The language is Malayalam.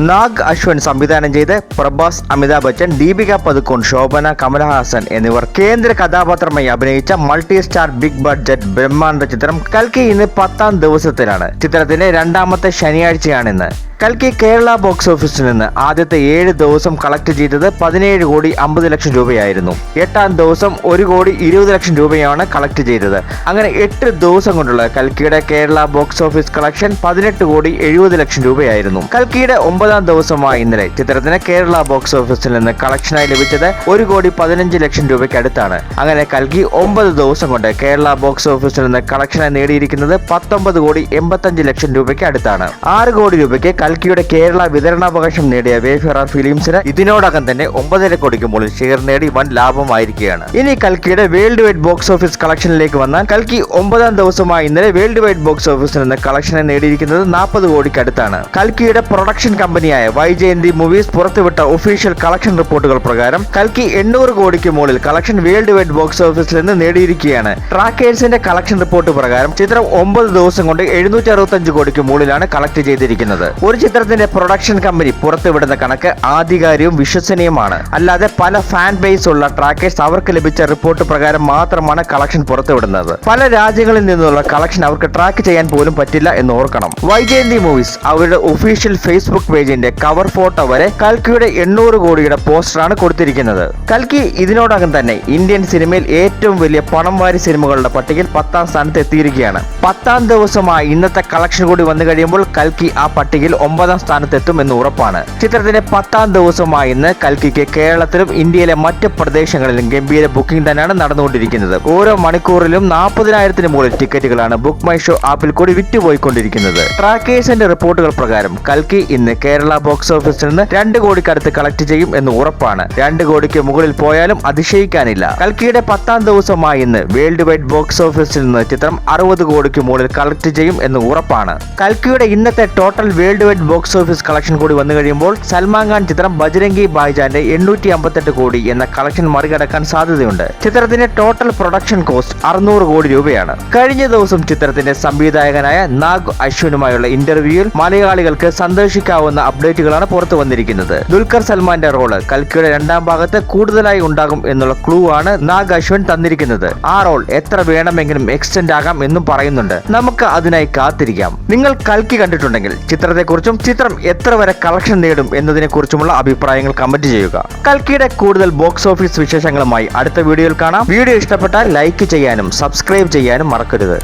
നാഗ് അശ്വൻ സംവിധാനം ചെയ്ത് പ്രഭാസ് അമിതാഭ് ബച്ചൻ ദീപിക പതുക്കോൺ ശോഭന കമലഹാസൻ എന്നിവർ കേന്ദ്ര കഥാപാത്രമായി അഭിനയിച്ച മൾട്ടി സ്റ്റാർ ബിഗ് ബഡ്ജറ്റ് ബ്രഹ്മാണ്ഡ ചിത്രം കൽക്കി ഇന്ന് പത്താം ദിവസത്തിലാണ്. ചിത്രത്തിന്റെ രണ്ടാമത്തെ ശനിയാഴ്ചയാണിന്ന്. കൽക്കി കേരള ബോക്സ് ഓഫീസിൽ നിന്ന് ആദ്യത്തെ ഏഴ് ദിവസം കളക്ട് ചെയ്തത് പതിനേഴ് കോടി അമ്പത് ലക്ഷം രൂപയായിരുന്നു. എട്ടാം ദിവസം ഒരു കോടി ഇരുപത് ലക്ഷം രൂപയാണ് കളക്ട് ചെയ്തത്. അങ്ങനെ എട്ട് ദിവസം കൊണ്ടുള്ള കൽക്കിയുടെ കേരള ബോക്സ് ഓഫീസ് കളക്ഷൻ പതിനെട്ട് കോടി എഴുപത് ലക്ഷം രൂപയായിരുന്നു. കൽക്കിയുടെ ഒമ്പതാം ദിവസമായ ഇന്നലെ ചിത്രത്തിന് കേരള ബോക്സ് ഓഫീസിൽ നിന്ന് കളക്ഷനായി ലഭിച്ചത് ഒരു കോടി പതിനഞ്ച് ലക്ഷം രൂപയ്ക്ക് അടുത്താണ് അങ്ങനെ കൽക്കി ഒമ്പത് ദിവസം കൊണ്ട് കേരള ബോക്സ് ഓഫീസിൽ നിന്ന് കളക്ഷനായി നേടിയിരിക്കുന്നത് പത്തൊമ്പത് കോടി എൺപത്തഞ്ച് ലക്ഷം രൂപയ്ക്ക് അടുത്താണ് ആറ് കോടി രൂപയ്ക്ക് കൽക്കിയുടെ കേരള വിതരണാവകാശം നേടിയ വേഫെറ ഫിലിംസിന് ഇതിനോടകം തന്നെ ഒമ്പതര കോടിക്ക് മുകളിൽ ഷെയർ നേടി വൻ ലാഭമായിരിക്കുകയാണ്. ഇനി കൽക്കിയുടെ വേൾഡ് വൈഡ് ബോക്സ് ഓഫീസ് കളക്ഷനിലേക്ക് വന്നാൽ കൽക്കി ഒമ്പതാം ദിവസമായി ഇന്നലെ വേൾഡ് വൈഡ് ബോക്സ് ഓഫീസിൽ നിന്ന് കളക്ഷനെ നേടിയിരിക്കുന്നത് നാൽപ്പത് കോടിക്ക് അടുത്താണ്. കൽക്കിയുടെ പ്രൊഡക്ഷൻ കമ്പനിയായ വൈജയന്തി മൂവീസ് പുറത്തുവിട്ട ഒഫീഷ്യൽ കളക്ഷൻ റിപ്പോർട്ടുകൾ പ്രകാരം കൽക്കി എണ്ണൂറ് കോടിക്ക് മുകളിൽ കളക്ഷൻ വേൾഡ് വൈഡ് ബോക്സ് ഓഫീസിൽ നിന്ന് നേടിയിരിക്കുകയാണ്. ട്രാക്കേഴ്സിന്റെ കളക്ഷൻ റിപ്പോർട്ട് പ്രകാരം ചിത്രം ഒമ്പത് ദിവസം കൊണ്ട് എഴുന്നൂറ്റി കോടിക്ക് മുകളിലാണ് കളക്ട് ചെയ്തിരിക്കുന്നത്. ഒരു ചിത്രത്തിന്റെ പ്രൊഡക്ഷൻ കമ്പനി പുറത്തുവിടുന്ന കണക്ക് ആധികാരികവും വിശ്വസനീയമാണ് അല്ലാതെ പല ഫാൻ ബേസ് ഉള്ള ട്രാക്കേഴ്സ് അവർക്ക് ലഭിച്ച റിപ്പോർട്ട് പ്രകാരം മാത്രമാണ് കളക്ഷൻ പുറത്തുവിടുന്നത്. പല രാജ്യങ്ങളിൽ നിന്നുള്ള കളക്ഷൻ അവർക്ക് ട്രാക്ക് ചെയ്യാൻ പോലും പറ്റില്ല എന്ന് ഓർക്കണം. വൈജയന്തി മൂവീസ് അവരുടെ ഒഫീഷ്യൽ ഫേസ്ബുക്ക് പേജിന്റെ കവർ ഫോട്ടോ വരെ കൽക്കിയുടെ എണ്ണൂറ് കോടിയുടെ പോസ്റ്ററാണ് കൊടുത്തിരിക്കുന്നത്. കൽക്കി ഇതിനോടകം തന്നെ ഇന്ത്യൻ സിനിമയിൽ ഏറ്റവും വലിയ പണം വാരി സിനിമകളുടെ പട്ടികയിൽ പത്താം സ്ഥാനത്ത് എത്തിയിരിക്കുകയാണ്. പത്താം ദിവസമായി ഇന്നത്തെ കളക്ഷൻ കൂടി വന്നു കഴിയുമ്പോൾ കൽക്കി ആ പട്ടികയിൽ ഒമ്പതാം സ്ഥാനത്തെത്തും എന്ന് ഉറപ്പാണ്. ചിത്രത്തിന്റെ പത്താം ദിവസമായി ഇന്ന് കൽക്കിക്ക് കേരളത്തിലും ഇന്ത്യയിലെ മറ്റ് പ്രദേശങ്ങളിലും ഗംഭീര ബുക്കിംഗ് തന്നെയാണ് നടന്നുകൊണ്ടിരിക്കുന്നത്. ഓരോ മണിക്കൂറിലും നാൽപ്പതിനായിരത്തിന് മുകളിൽ ടിക്കറ്റുകളാണ് ബുക്ക് മൈ ഷോ ആപ്പിൽ കൂടി വിറ്റുപോയിക്കൊണ്ടിരിക്കുന്നത്. ട്രാക്കേഴ്സിന്റെ റിപ്പോർട്ടുകൾ പ്രകാരം കൽക്കി ഇന്ന് കേരള ബോക്സ് ഓഫീസിൽ നിന്ന് രണ്ട് കോടിക്കടുത്ത് കളക്ട് ചെയ്യും എന്ന് ഉറപ്പാണ്. രണ്ട് കോടിക്ക് മുകളിൽ പോയാലും അതിശയിക്കാനില്ല. കൽക്കിയുടെ പത്താം ദിവസമായി ഇന്ന് വേൾഡ് വൈഡ് ബോക്സ് ഓഫീസിൽ നിന്ന് ചിത്രം അറുപത് കോടിക്ക് മുകളിൽ കളക്ട് ചെയ്യും എന്ന് ഉറപ്പാണ്. കൽക്കിയുടെ ഇന്നത്തെ total world wide box office collection കൂടി വന്നു കഴിയുമ്പോൾ സൽമാൻ ഖാൻ ചിത്രം ബജരംഗി ഭായ്ജാന്റെ എണ്ണൂറ്റി അമ്പത്തെട്ട് കോടി എന്ന കളക്ഷൻ മറികടക്കാൻ സാധ്യതയുണ്ട്. ചിത്രത്തിന്റെ ടോട്ടൽ പ്രൊഡക്ഷൻ കോസ്റ്റ് അറുന്നൂറ് കോടി രൂപയാണ്. കഴിഞ്ഞ ദിവസം ചിത്രത്തിന്റെ സംവിധായകനായ നാഗ് അശ്വിനുമായുള്ള ഇന്റർവ്യൂവിൽ മലയാളികൾക്ക് സന്തോഷിക്കാവുന്ന അപ്ഡേറ്റുകളാണ് പുറത്തു വന്നിരിക്കുന്നത്. ദുൽഖർ സൽമാന്റെ റോൾ കൽക്കിയുടെ രണ്ടാം ഭാഗത്ത് കൂടുതലായി ഉണ്ടാകും എന്നുള്ള ക്ലൂ ആണ് നാഗ് അശ്വിൻ തന്നിരിക്കുന്നത്. ആ റോൾ എത്ര വേണമെങ്കിലും എക്സ്റ്റെൻഡ് ആകാം എന്നും പറയുന്നുണ്ട്. നമുക്ക് അതിനായി കാത്തിരിക്കാം. നിങ്ങൾ കൽക്കി കണ്ടിട്ടുണ്ടെങ്കിൽ ചിത്രത്തെക്കുറിച്ചും ചിത്രം എത്ര വരെ കളക്ഷൻ നേടും എന്നതിനെക്കുറിച്ചുമുള്ള അഭിപ്രായങ്ങൾ കമന്റ് ചെയ്യുക. കൽക്കിയുടെ കൂടുതൽ ബോക്സ് ഓഫീസ് വിശേഷങ്ങളുമായി അടുത്ത വീഡിയോയിൽ കാണാം. വീഡിയോ ഇഷ്ടപ്പെട്ടാൽ ലൈക്ക് ചെയ്യാനും സബ്സ്ക്രൈബ് ചെയ്യാനും മറക്കരുത്.